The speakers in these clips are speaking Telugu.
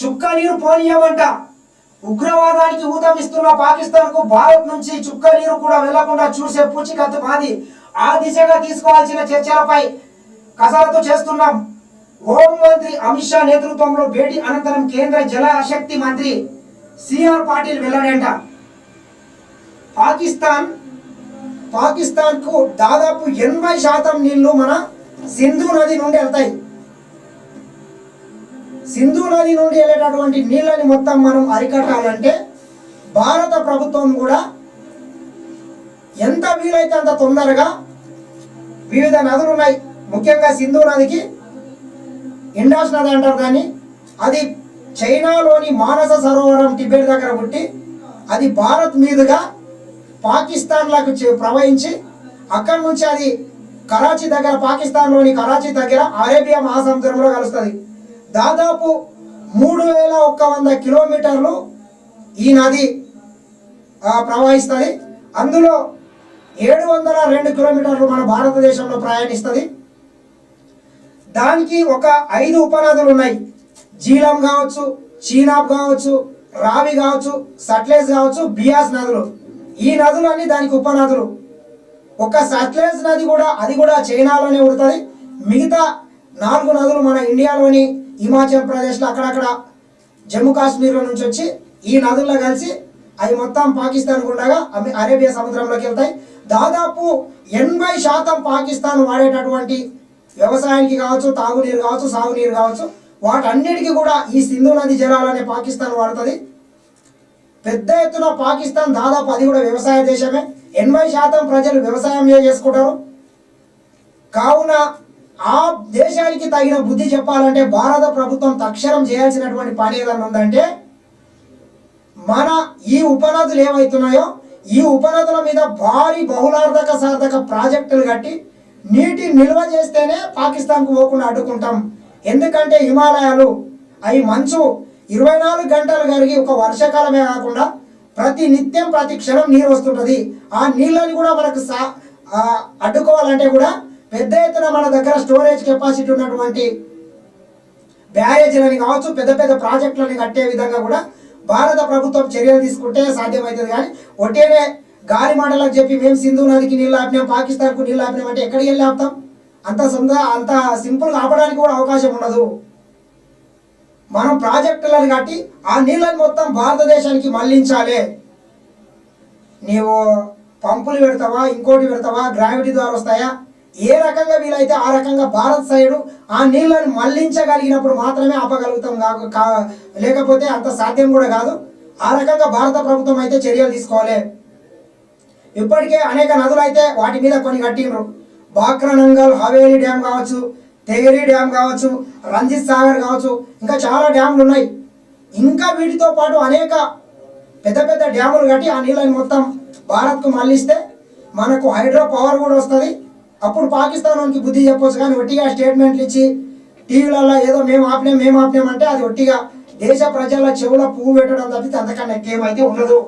చుక్క నీరు పోనీయమంట. ఉగ్రవాదానికి ఊతమిస్తున్న పాకిస్తాన్కు భారత్ నుంచి చుక్క నీరు కూడా వెళ్ళకుండా చూసే పూచికత్తు మాది. ఆ దిశగా తీసుకోవాల్సిన చర్చలపై కసరత్తు చేస్తున్నాం. హోం మంత్రి అమిత్ షా నేతృత్వంలో భేటీ అనంతరం కేంద్ర జలశక్తి మంత్రి సిఆర్ పాటిల్ వెళ్ళాడంట పాకిస్తాన్ పాకిస్తాన్కు దాదాపు ఎనభై శాతం నీళ్ళు మన సింధు నది నుండి వెళ్తాయి. సింధు నది నుండి వెళ్ళేటటువంటి నీళ్ళని మొత్తం మనం అరికట్టాలంటే భారత ప్రభుత్వం కూడా ఎంత వీలైతే అంత తొందరగా వివిధ నదులు ఉన్నాయి. ముఖ్యంగా సింధు నదికి ఇండాస్ నది అంటారు దాన్ని. అది చైనాలోని మానస సరోవరం టిబెట్ దగ్గర పుట్టి అది భారత్ మీదుగా పాకిస్తాన్లకు ప్రవహించి అక్కడి నుంచి అది కరాచీ దగ్గర పాకిస్తాన్లోని కరాచీ దగ్గర అరేబియా మహాసముద్రంలో కలుస్తుంది. దాదాపు మూడు వేల ఒక్క వంద కిలోమీటర్లు ఈ నది ప్రవహిస్తుంది. అందులో ఏడు వందల రెండు కిలోమీటర్లు మన భారతదేశంలో ప్రయాణిస్తుంది. దానికి ఒక ఐదు ఉపనదులు ఉన్నాయి. జీలం కావచ్చు చీనాబ్ కావచ్చు రావి కావచ్చు సట్లేజ్ కావచ్చు బియాస్ నదులు. ఈ నదులన్నీ దానికి ఉపనదులు. ఒక సట్లేజ్ నది కూడా అది కూడా చైనాలోనే ఉడుతుంది. మిగతా నాలుగు నదులు మన ఇండియాలోని హిమాచల్ ప్రదేశ్లో అక్కడక్కడ జమ్మూ కాశ్మీర్లో నుంచి వచ్చి ఈ నదుల్లో కలిసి అవి మొత్తం పాకిస్తాన్ గుండగా అవి అరేబియా సముద్రంలోకి వెళ్తాయి. దాదాపు ఎనభై శాతం పాకిస్తాన్ వాడేటటువంటి వ్యవసాయానికి కావచ్చు తాగునీరు కావచ్చు సాగునీరు కావచ్చు వాటన్నిటికీ కూడా ఈ సింధు నది జలాలనే పాకిస్తాన్ వాడుతుంది. పెద్ద ఎత్తున పాకిస్తాన్ దాదాపు అది కూడా వ్యవసాయ దేశమే. ఎనభై శాతం ప్రజలు వ్యవసాయం చేసుకుంటారు? కావున ఆ దేశానికి తగిన బుద్ధి చెప్పాలంటే భారత ప్రభుత్వం తక్షణం చేయాల్సినటువంటి పని ఏదన్నా ఉందంటే మన ఈ ఉపనదులు ఏమవుతున్నాయో ఈ ఉపనదుల మీద భారీ బహుళార్థక సార్థక ప్రాజెక్టులు కట్టి నీటి నిల్వ చేస్తేనే పాకిస్తాన్కు పోకుండా అడ్డుకుంటాం. ఎందుకంటే హిమాలయాలు అవి మంచు ఇరవై నాలుగు గంటలు కరిగి ఒక వర్షాకాలమే కాకుండా ప్రతి నిత్యం ప్రతి క్షణం నీరు వస్తుంటుంది. ఆ నీళ్ళని కూడా మనకు సా అడ్డుకోవాలంటే కూడా పెద్ద ఎత్తున మన దగ్గర స్టోరేజ్ కెపాసిటీ ఉన్నటువంటి బ్యారేజీలని కావచ్చు పెద్ద పెద్ద ప్రాజెక్టులని కట్టే విధంగా కూడా భారత ప్రభుత్వం చర్యలు తీసుకుంటే సాధ్యమవుతుంది. కానీ ఒట్టేనే గాలి మాటలకు చెప్పి మేము సింధు నదికి నీళ్ళు ఆపినాం పాకిస్తాన్కు నీళ్ళు ఆపినాం అంటే ఎక్కడికి వెళ్ళి ఆపుతాం? అంత సొంత అంత సింపుల్గా ఆపడానికి కూడా అవకాశం ఉండదు. మనం ప్రాజెక్టులను కట్టి ఆ నీళ్ళని మొత్తం భారతదేశానికి మళ్ళించాలి. నీవు పంపులు పెడతావా ఇంకోటి పెడతావా గ్రావిటీ ద్వారా వస్తాయా? ఏ రకంగా వీలైతే ఆ రకంగా భారత్ సైడు ఆ నీళ్ళను మళ్ళించగలిగినప్పుడు మాత్రమే ఆపగలుగుతాం కా- లేకపోతే అంత సాధ్యం కూడా కాదు. ఆ రకంగా భారత ప్రభుత్వం అయితే చర్యలు తీసుకోవాలి. ఇప్పటికే అనేక నదులు అయితే వాటి మీద కొన్ని కట్టిండ్రు. బాక్రనంగల్ హవేలీ డ్యామ్ కావచ్చు తెగరి డ్యామ్ కావచ్చు రంజిత్ సాగర్ కావచ్చు ఇంకా చాలా డ్యాములు ఉన్నాయి. ఇంకా వీటితో పాటు అనేక పెద్ద పెద్ద డ్యాములు కట్టి ఆ నీళ్ళని మొత్తం భారత్కు మళ్ళిస్తే మనకు హైడ్రో పవర్ కూడా వస్తుంది. అప్పుడు పాకిస్తాన్కి బుద్ధి చెప్పొచ్చు కానీ ఒట్టిగా స్టేట్మెంట్లు ఇచ్చి టీవీలలో ఏదో మేము ఆపినాం మేము ఆపినాం అంటే అది ఒట్టిగా దేశ ప్రజల చెవుల పువ్వు పెట్టడం తప్పితే అంతకన్నా ఎక్కువైతే ఉండదు.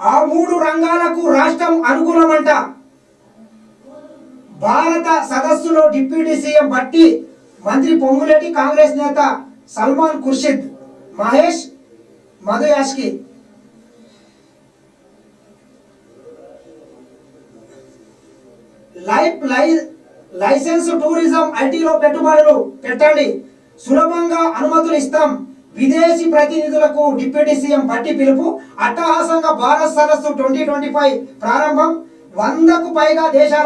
ఆ మూడు రంగాలకు రాష్ట్రం అనుకూలమంట. భారత సదస్సులో డిప్యూటీ సీఎం బట్టి మంత్రి పొంగులేటి కాంగ్రెస్ నేత సల్మాన్ ఖుర్షిద్ మహేష్ మధు యాష్కి లైఫ్ లై లైసెన్స్ టూరిజం ఐటీలో పెట్టుబడులు పెట్టండి. సులభంగా అనుమతులు ఇస్తాం. విదేశీ ప్రతినిధులకు డిప్యూటీ సీఎం పట్టి పిలుపు అట్టహాసంగా భారత్ సదస్సు ట్వంటీ ట్వంటీ ఫైవ్ ప్రారంభం. వందకు పైగా దేశాల